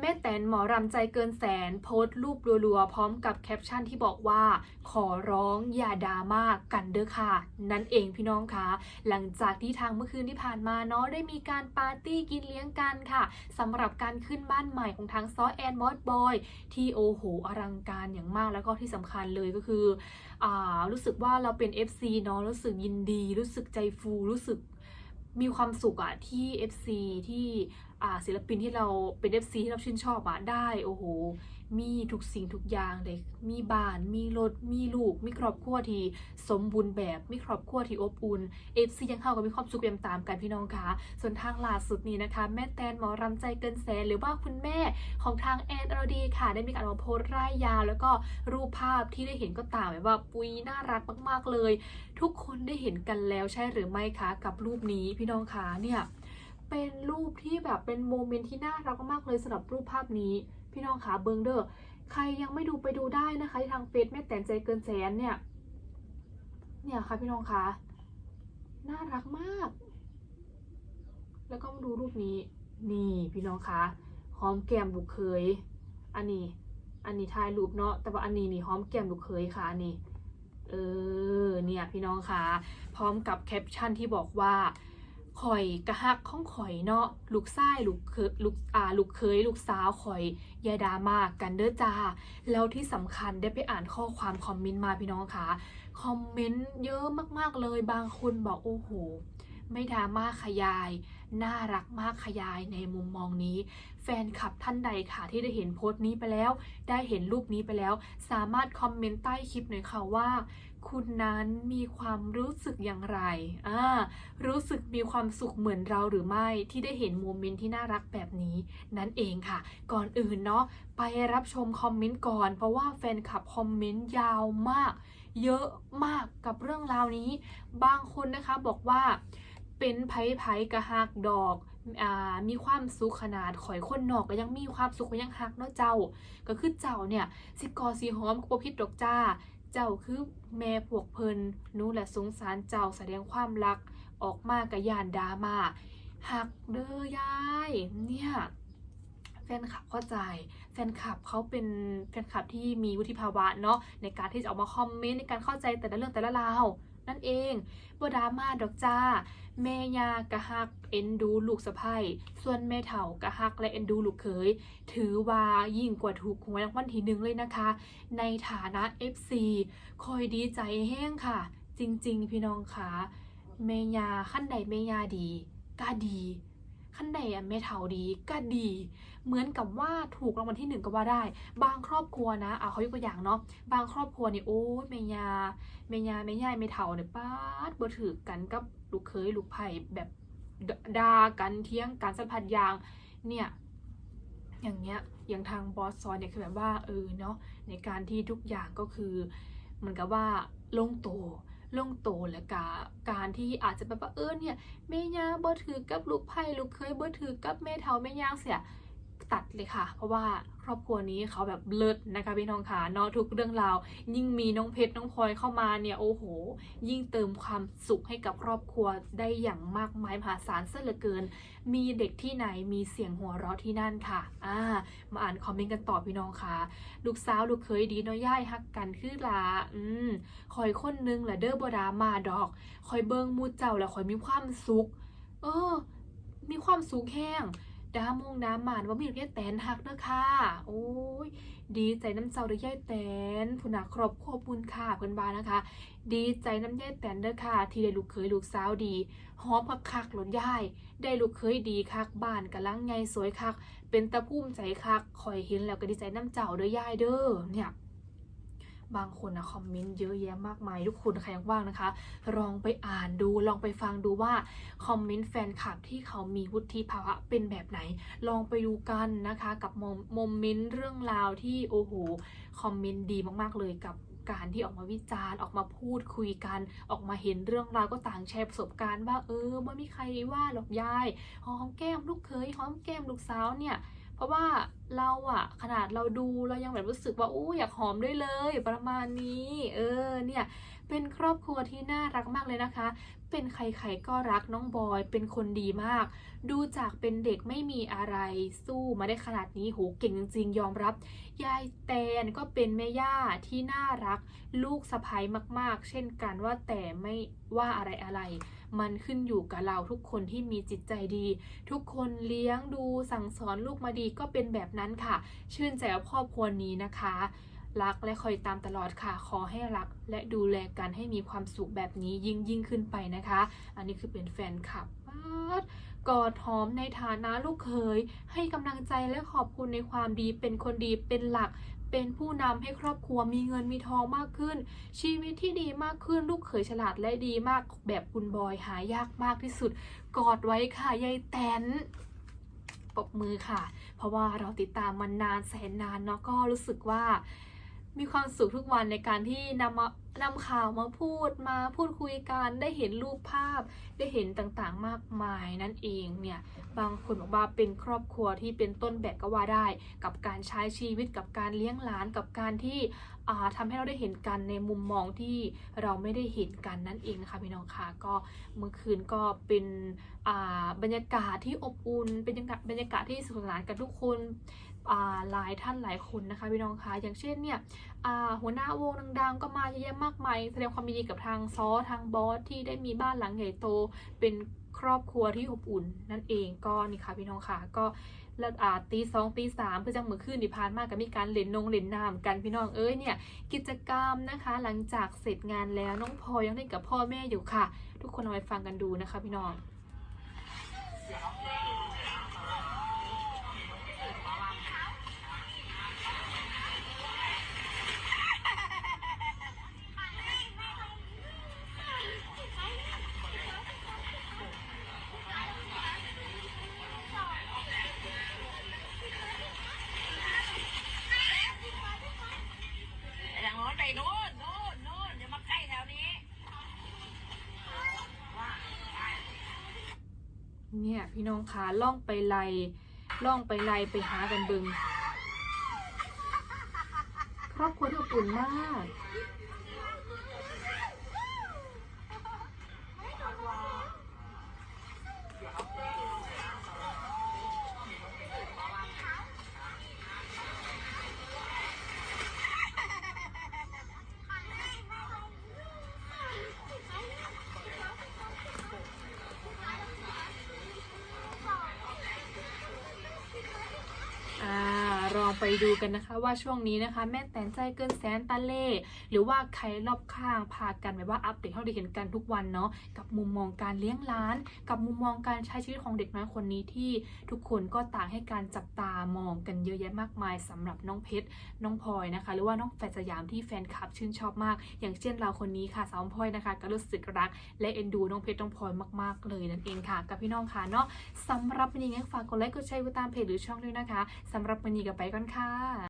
แม่แตนหมอรำใจเกินแสนโพสต์รูปรัวๆ พร้อมกับแคปชั่นที่บอกว่า ขอร้องอย่าดราม่ากกันเด้อค่ะ นั่นเองพี่น้องคะหลังจากที่ทางเมื่อคืนที่ผ่านมาเนาะได้มีการปาร์ตี้กินเลี้ยงกันค่ะสำหรับการขึ้นบ้านใหม่ของทางซอแอนบอสบอยที่โอโหอลังการอย่างมากแล้วก็ที่สำคัญเลยก็คืออ่ารู้สึกว่าเราเป็น FC เนาะรู้สึกยินดี รู้สึกใจฟูรู้สึกมีความสุขอะที่ FC ที่อ่ ศิลปินที่เราเป็น FC ที่เราชื่นชอบอะได้โอ้โห มีทุกสิ่งทุกอย่างเลย มีบ้าน มีรถ มีลูก มีครอบครัวที่สมบูรณ์แบบ มีครอบครัวที่อบอุ่น FC ยังเข้ากับมีความสุขเปี่ยมตามกันพี่น้องคะส่วนทางล่าสุดนี้นะคะ แม่แตนหมอรำใจเกินแสนหรือว่าคุณแม่ของทางแอนอรดีค่ะ ได้มีการมาโพสต์ร่ายยาว แล้วก็รูปภาพที่ได้เห็นก็ต่างแบบว่าปุยน่ารักมาก ๆเลย ทุกคนได้เห็นกันแล้วใช่หรือไม่คะกับรูปนี้พี่น้องคะเนี่ย เป็นรูปที่แบบเป็นโมเมนต์ที่น่ารักมากเลยสำหรับรูปภาพนี้ พี่น้องคะเบิงเดอร์ใครยังไม่ดูไปดูได้นะคะที่ทางเฟซแม่แตนใจเกินแสนเนี่ย เนี่ยค่ะพี่น้องคะน่ารักมาก แล้วก็มาดูรูปนี้ นี่พี่น้องคะหอมแก้มลูกเคย อันนี้ อันนี้ถ่ายรูปเนาะ แต่ว่าอันนี้นี่หอมแก้มลูกเคยค่ะอันนี้ เออ เนี่ยพี่น้องคะพร้อมกับแคปชั่นที่บอกว่า ข่อยกระหักของข่อยเนาะลูกไส้ลูกเคยลูกอ่าลูกเคยลูกสาวข่อยยาดามากกันเด้อจ้า แล้วที่สำคัญได้ไปอ่านข้อความคอมเมนต์มาพี่น้องคะคอมเมนต์เยอะมากๆเลยบางคนบอกโอ้โห ไม่ดราม่าขยายน่ารักมากขยายในมุมมองนี้ แฟนคลับท่านใดค่ะที่ได้เห็นโพสต์นี้ไปแล้ว ได้เห็นรูปนี้ไปแล้ว สามารถคอมเมนต์ใต้คลิปหน่อยค่ะว่า คุณนั้นมีความรู้สึกอย่างไรอ่ารู้สึกมีความสุขเหมือนเราหรือไม่ที่ได้เห็นโมเมนต์ที่น่ารักแบบนี้นั่นเองค่ะ ก่อนอื่นเนาะไปรับชมคอมเมนต์ก่อน เพราะว่าแฟนคลับคอมเมนต์ยาวมาก เยอะมากกับเรื่องราวนี้ บางคนนะคะบอกว่า เป็นไผ่ไผ่กระหักดอกอ่ามีความสุขขนาดข่อยคนนอกก็ยังมีความสุขก็ยังหักเนาะเจ้า ก็คือเจ้าเนี่ยสิกอสีหอมกบพิษดอกจ้า เจ้าคือแม่พวกเพิ่นนูและสงสารเจ้าแสดงความรักออกมากะยานดามาหักเด้อยายเนี่ยแฟนคลับเข้าใจ แฟนคลับเขาเป็นแฟนคลับที่มีวุฒิภาวะเนาะในการที่จะออกมาคอมเมนต์ในการเข้าใจแต่ละเรื่องแต่ละราว นั่นเองบ่ดราม่าดอกจ้า แม่ยากะฮักเอ็นดูลูกสะใภ้ส่วนแม่เฒ่ากะฮักและเอ็นดูลูกเขยถือว่ายิ่งกว่าถูกหวยรางวัลที่หนึ่งเลยนะคะ ในฐานะ FC คอยดีใจแห้งค่ะ จริง ๆ พี่น้องคะเมยาขั้นใดเมยาดีก็ดี ขั้นใดอะเมเฒ่าดีก็ดี เหมือนกับว่าถูกรางวัลที่หนึ่งก็ว่าได้ บางครอบครัวนะเอาเขายกตัวอย่างเนาะบางครอบครัวนี่โอ้ยเมียาเมียาเมยายเมเฒ่าเนี่ยป้าดบ่ถือกันกับลูกเคยลูกไผ่แบบดด่ากันเที่ยงกันสัมพันธ์อย่างเนี่ยอย่างเงี้ยอย่างทางบอสซอนเนี่ยคือแบบว่าเออเนาะในการที่ทุกอย่างก็คือเหมือนกับว่าลงโต ลงโตและกาการที่อาจจะแบบว่าเออเนี่ยแม่ย่าบ่ถือกับลูกไผ่ลูกเคยบ่ถือกับแม่เฒ่าแม่ย่างเสียตัดเลยค่ะ เพราะว่า ครอบครัวนี้เขาแบบเลิศนะคะพี่น้องค่ะนาะทุกเรื่องราว ยิ่งมีน้องเพชรน้องพลอยเข้ามาเนี่ยโอ้โห ยิ่งเติมความสุขให้กับครอบครัวได้อย่างมากมายมหาศาลซะเหลือเกิน มีเด็กที่ไหนมีเสียงหัวเราะที่นั่นค่ะอ่ามาอ่านคอมเมนต์กันต่อพี่น้องค่ะลูกสาวลูกเคยดีนาะย่ายฮักกันคือลาอืมคอยคนนึงแหละเด้อบดามาดอก คอยเบิงมูเจ้าแล้วคอยมีความสุข เออ มีความสุขแห้ง ดามงน้ำหมานว่ามีเรียแตนหักเด้อค่ะ โอ้ย ดีใจน้ำเจ้าเด้อย่ายแตนผู้นาครบครัวบุญค่ะเพื่อนบ้านนะคะ ดีใจน้ำย่ายแตนเด้อค่ะ ที่ได้ลูกเคยลูกสาวดีหอมคักคักหลนย่าย ได้ลูกเคยดีคักบ้านกะลังไงสวยคัก เป็นตะพุ่มใจคักคอยเห็นแล้วก็ดีใจน้ำเจ้าเด้อย่ายเด้อเนี่ย บางคนนะคอมเมนต์เยอะแยะมากมาย ทุกคนใครว่างนะคะ ลองไปอ่านดูลองไปฟังดูว่าคอมเมนต์แฟนคลับที่เขามีวุฒิภาวะเป็นแบบไหน ลองไปดูกันนะคะ กับโมเมนต์เรื่องราวที่โอ้โหคอมเมนต์ดีมากๆเลยกับการที่ออกมาวิจารณ์ออกมาพูดคุยกัน ออกมาเห็นเรื่องราวก็ต่างแชร์ประสบการณ์ว่าเออไม่มีใครว่าหรอกยายหอมแก้มลูกเคยหอมแก้มลูกสาวเนี่ย ราะว่าเราอะขนาดเราดูเรายังแบบรู้สึกว่าอู้อยากหอมด้วยเลย ประมาณนี้ เออเนี่ยเป็นครอบครัวที่น่ารักมากเลยนะคะ เป็นใครๆก็รักน้องบอย เป็นคนดีมาก ดูจากเป็นเด็กไม่มีอะไรสู้มาได้ขนาดนี้โหเก่งจริงๆยอมรับ ยายแตนก็เป็นแม่ย่าที่น่ารัก ลูกสะใภ้มากๆ เช่นกันว่าแต่ไม่ว่าอะไรอะไร มันขึ้นอยู่กับเราทุกคนที่มีจิตใจดี ทุกคนเลี้ยงดูสั่งสอนลูกมาดีก็เป็นแบบนั้นค่ะ ชื่นใจกับครอบครัวนี้นะคะ รักและคอยตามตลอดค่ะ ขอให้รักและดูแลกันให้มีความสุขแบบนี้ยิ่งยิ่งขึ้นไปนะคะ อันนี้คือเป็นแฟนคลับกอดหอมในฐานะลูกเขยให้กำลังใจและขอบคุณในความดีเป็นคนดีเป็นหลัก เป็นผู้นำให้ครอบครัวมีเงินมีทองมากขึ้น ชีวิตที่ดีมากขึ้นลูกเขยฉลาดและดีมากแบบคุณบอยหายากมากที่สุด กอดไว้ค่ะยายแตนปรบมือค่ะ เพราะว่าเราติดตามมันนานแสนนานเนาะก็รู้สึกว่ามีความสุขทุกวันในการที่นำมา นำข่าวมาพูดมาพูดคุยกันได้เห็นรูปภาพ ได้เห็นต่างๆมากมายนั่นเองเนี่ยบางคนบอกว่าเป็นครอบครัวที่เป็นต้นแบบก็ว่าได้ กับการใช้ชีวิตกับการเลี้ยงหลานกับการที่อ่าทำให้เราได้เห็นกันในมุมมองที่เราไม่ได้เห็นกันนั่นเองนะคะพี่น้องค่ะก็เมื่อคืนก็เป็นบรรยากาศที่อบอุ่นเป็นบรรยากาศที่สนุกสนานกันทุกคนหลายท่านหลายคนนะคะพี่น้องค่ะอย่างเช่นเนี่ยหัวหน้าวงดัง ๆ ก็มาเยอะแยะมากมายแสดงความยินดีกับทางซอทางบอสที่ได้มีบ้านหลังใหญ่โต เป็นครอบครัวที่อบอุ่น นั่นเองก็นี่ค่ะพี่น้องค่ะก็แล้วอ่าตีสองตีสามเพื่อจังมือขึ้นที่ผ่านมากับมีการเล่นนงเล่นน้ำกันพี่น้องเอ้ยเนี่ยกิจกรรมนะคะ หลังจากเสร็จงานแล้วน้องพลอยยังเล่นกับพ่อแม่อยู่ค่ะ ทุกคนเอาไปฟังกันดูนะคะพี่น้อง พี่น้องคะล่องไปไล่ล่องไปไล่ไปหากันเบิงครอบครัวที่อบอุ่นมาก ไปดูกันนะคะว่าช่วงนี้นะคะ แม่แตนใจเกินแสนตะเล่หรือว่าใครรอบข้างพากันแบบว่าอัปเดตให้เราได้เห็นกันทุกวันเนาะกับมุมมองการเลี้ยงล้าน กับมุมมองการใช้ชีวิตของเด็กน้อยคนนี้ที่ทุกคนก็ต่างให้การจับตามองกันเยอะแยะมากมายสำหรับน้องเพชรน้องพลอยนะคะ หรือว่าน้องแฝดสยามที่แฟนคลับชื่นชอบมาก อย่างเช่นเราคนนี้ค่ะสาวพลอยนะคะ ก็รู้สึกรัก และเอ็นดูน้องเพชรน้องพลอยมาก ๆ เลยนั่นเองค่ะ กับพี่น้องค่ะเนาะสำหรับวันนี้งั้นฝากกดไลค์กดแชร์กดตามเพจหรือช่องด้วยนะคะสำหรับวันนี้ก็ไปก่อนค่ะ